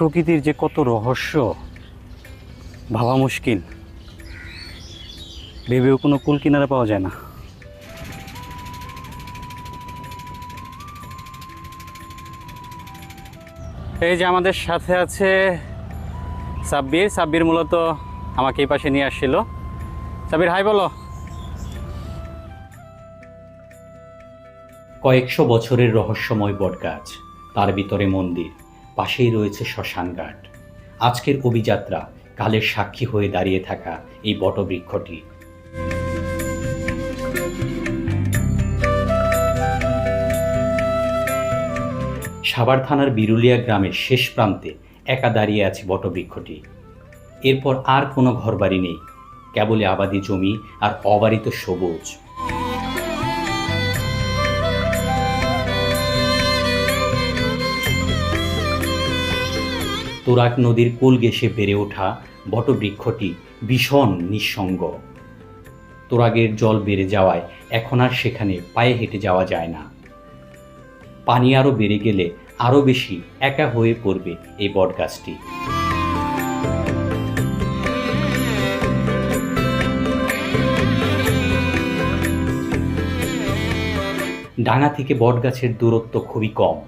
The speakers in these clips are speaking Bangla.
প্রকৃতির যে কত রহস্য, ভাবা মুশকিল। ভেবেও কোনো কুল কিনারা পাওয়া যায় না। এই যে আমাদের সাথে আছে সাব্বির। সাব্বির মূলত আমাকে এই পাশে নিয়ে আসছিল। সাব্বির, হাই বলো। কয়েকশো বছরের রহস্যময় বটগাছ, তার ভিতরে মন্দির। পাশেই রয়েছে শ্মশানঘাট। আজকের অভিযাত্রা কালের সাক্ষী হয়ে দাঁড়িয়ে থাকা এই বটবৃক্ষটি। সাভার থানার বিরুলিয়া গ্রামের শেষ প্রান্তে একা দাঁড়িয়ে আছে বটবৃক্ষটি। এরপর আর কোনো ঘরবাড়ি নেই। কেবলই আবাদি জমি আর অবারিত সবুজ। তোরাক নদীর কুল ঘেঁষে বেড়ে ওঠা বটবৃক্ষটি ভীষণ নিঃসঙ্গ। তোরাগের জল বেড়ে যাওয়ায় এখন আর সেখানে পায়ে হেঁটে যাওয়া যায় না। পানি আরও বেড়ে গেলে আরও বেশি একা হয়ে পড়বে এই বটগাছটি। ডাঙা থেকে বটগাছের দূরত্ব খুবই কম।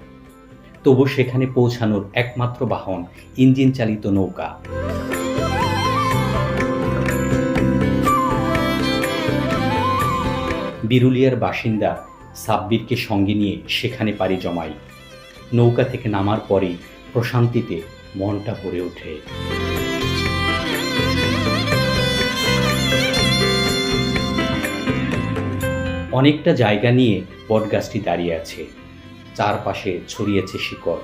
তবু সেখানে পৌঁছানোর একমাত্র বাহন ইঞ্জিন চালিত নৌকা। বিরুলিয়ার বাসিন্দা সাব্বিরকে সঙ্গে নিয়ে সেখানে পাড়ি জমাই নৌকা থেকে নামার পরেই প্রশান্তিতে মনটা ভরে ওঠে। অনেকটা জায়গা নিয়ে বটগাছটি দাঁড়িয়ে আছে। চারপাশে ছড়িয়েছে শিকড়।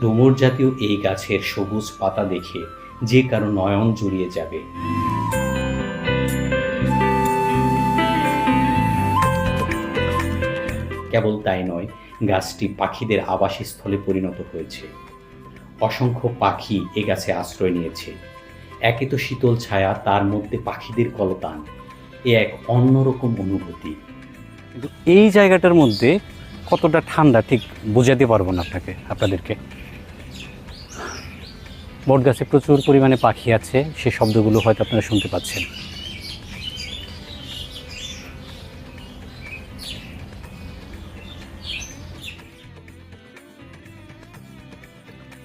ডুমুর জাতীয় এই গাছের সবুজ পাতা দেখে যে কারও নয়ন জুড়িয়ে যাবে। কেবল তাই নয়, গাছটি পাখিদের আবাসস্থলে পরিণত হয়েছে। অসংখ্য পাখি এ গাছে আশ্রয় নিয়েছে। একে তো শীতল ছায়া, তার মধ্যে পাখিদের কলতান। এ এক অন্যরকম অনুভূতি। এই জায়গাটার মধ্যে কতটা ঠান্ডা ঠিক বোঝাতে পারব না আপনাকে আপনাদেরকে। বট গাছে প্রচুর পরিমাণে পাখি আছে সে শব্দগুলো হয়তো আপনারা শুনতে পাচ্ছেন।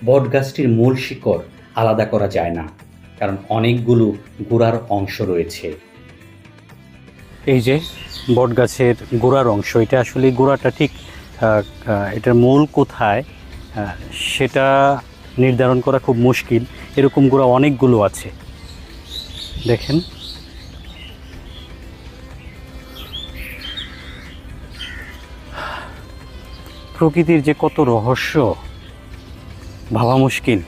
বট গাছটির মূল শিকড় আলাদা করা যায় না কারণ অনেকগুলো গোড়ার অংশ রয়েছে। এই যে বট গাছের গোড়ার অংশ এটা আসলে গোড়াটা ঠিক এটার মূল কোথায় সেটা নির্ধারণ করা খুব মুশকিল। এরকম গোড়া অনেকগুলো আছে। দেখেন। প্রকৃতির যে কত রহস্য, ভাবা মুশকিল।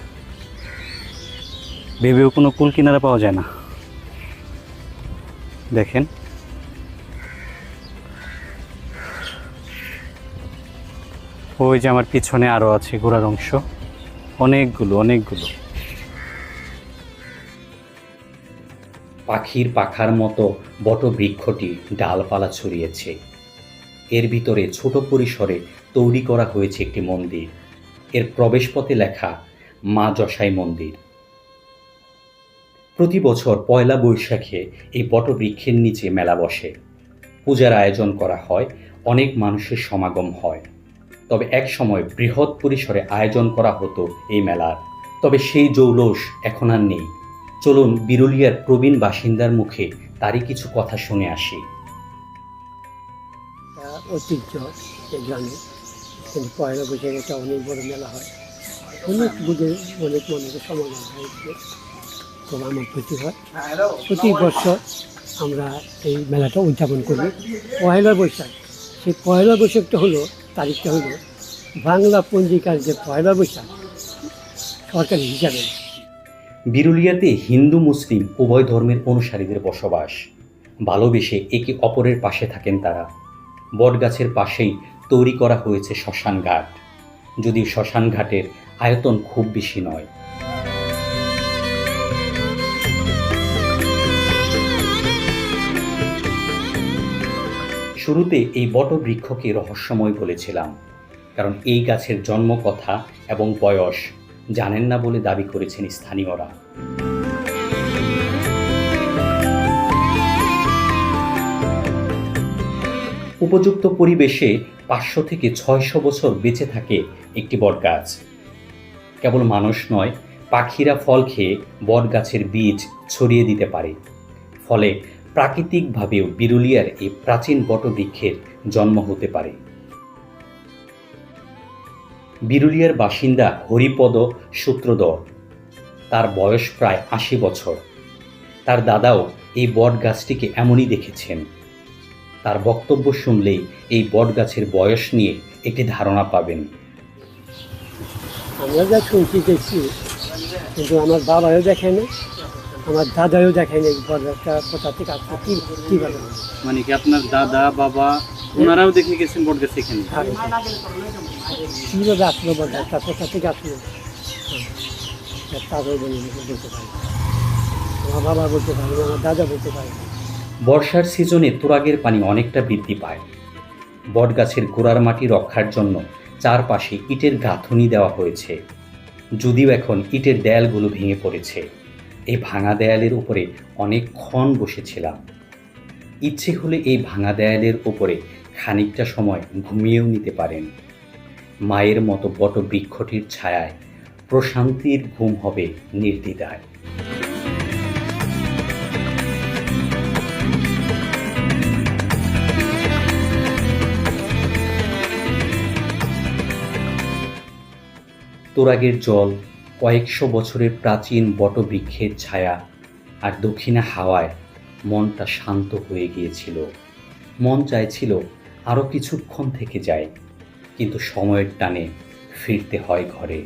ভেবেও কোনো কুল কিনারা পাওয়া যায় না। দেখেন। ওই যে আমার পিছনে আরও আছে ঘোড়ার অংশ। অনেকগুলো অনেকগুলো। পাখির পাখার মতো বটবৃক্ষটি ডালপালা ছড়িয়েছে। এর ভিতরে ছোট পরিসরে তৈরি করা হয়েছে একটি মন্দির। এর প্রবেশপথে লেখা মা যশাই মন্দির। প্রতি বছর পয়লা বৈশাখে এই বটবৃক্ষের নিচে মেলা বসে। পূজার আয়োজন করা হয়, অনেক মানুষের সমাগম হয়। তবে এক সময় বৃহৎ পরিসরে আয়োজন করা হতো এই মেলার। তবে সেই জৌলস এখন আর নেই। চলুন বিরুলিয়ার প্রবীণ বাসিন্দার মুখে তারই কিছু কথা শুনে আসি। ঐতিহ্য এই গ্রামে কিন্তু পয়লা বৈশাখ একটা অনেক বড় মেলা হয়। অনেক বুঝে, অনেক মানুষের সমাগম হয়েছে তো আমার প্রতি হয়। প্রতি বছর আমরা এই মেলাটা উদযাপন করি। পয়লা বৈশাখ। সেই পয়লা বৈশাখটা হলো তারিখটা হলো বাংলা পঞ্জিকার যে পয়লা বৈশাখ, সরকারি হিসাবে। বিরুলিয়াতে হিন্দু, মুসলিম উভয় ধর্মের অনুসারীদের বসবাস। ভালোবেসে একে অপরের পাশে থাকেন তারা। বটগাছের পাশেই তৈরি করা হয়েছে শ্মশান ঘাট যদিও শ্মশান ঘাটের আয়তন খুব বেশি নয় শুরুতে এই বটবৃক্ষকে রহস্যময় বলেছিলাম, কারণ এই গাছের জন্ম কথা এবং বয়স জানেন না বলে দাবি করেছেন স্থানীয়রা। উপযুক্ত পরিবেশে পাঁচশো থেকে ছয়শো বছর বেঁচে থাকে একটি বটগাছ। কেবল মানুষ নয়, পাখিরা ফল খেয়ে বটগাছের বীজ ছড়িয়ে দিতে পারে। ফলে প্রাকৃতিকভাবেও বিরুলিয়ার এই প্রাচীন বটবৃক্ষের জন্ম হতে পারে। বিরুলিয়ার বাসিন্দা হরিপদ সূত্রধর তার বয়স প্রায় আশি বছর। তার দাদাও এই বট গাছটিকে এমনই দেখেছেন। তার বক্তব্য শুনলেই এই বট গাছের বয়স নিয়ে একটি ধারণা পাবেন। আমরা যা শুনছি দেখছি, কিন্তু আমার বাবাও দেখে না। আমার দাদাও দেখে না বড়টা কোথা থেকে আসছে কি কীভাবে। মানে কি আপনার দাদা বাবা ওনারাও দেখে গেছেন বট গাছ এখানে? আর কীভাবে আসলো বড়টা কোথা থেকে আসলো? হ্যাঁ, তাদের বলতে পারি আমার বাবা বলতে পারে আমার দাদা বলতে পারে বর্ষার সিজনে তুরাগের পানি অনেকটা বৃদ্ধি পায়। বটগাছের গোড়ার মাটি রক্ষার জন্য চারপাশে ইটের গাঁথনি দেওয়া হয়েছে। যদিও এখন ইটের দেয়ালগুলো ভেঙে পড়েছে। এই ভাঙা দেয়ালের উপরে অনেকক্ষণ বসেছিলাম। ইচ্ছে হলে এই ভাঙা দেয়ালের উপরে খানিকটা সময় ঘুমিয়েও নিতে পারেন। মায়ের মতো বট বৃক্ষটির ছায়ায় প্রশান্তির ঘুম হবে নির্দ্বিধায়। তোরাগের জল কয়েকশো বছরের প্রাচীন বটবৃক্ষের ছায়া আর দক্ষিণে হাওয়ায় মনটা শান্ত হয়ে গিয়েছিল। মন চাইছিল আরও কিছুক্ষণ থেকে যায়, কিন্তু সময়ের টানে ফিরতে হয় ঘরে।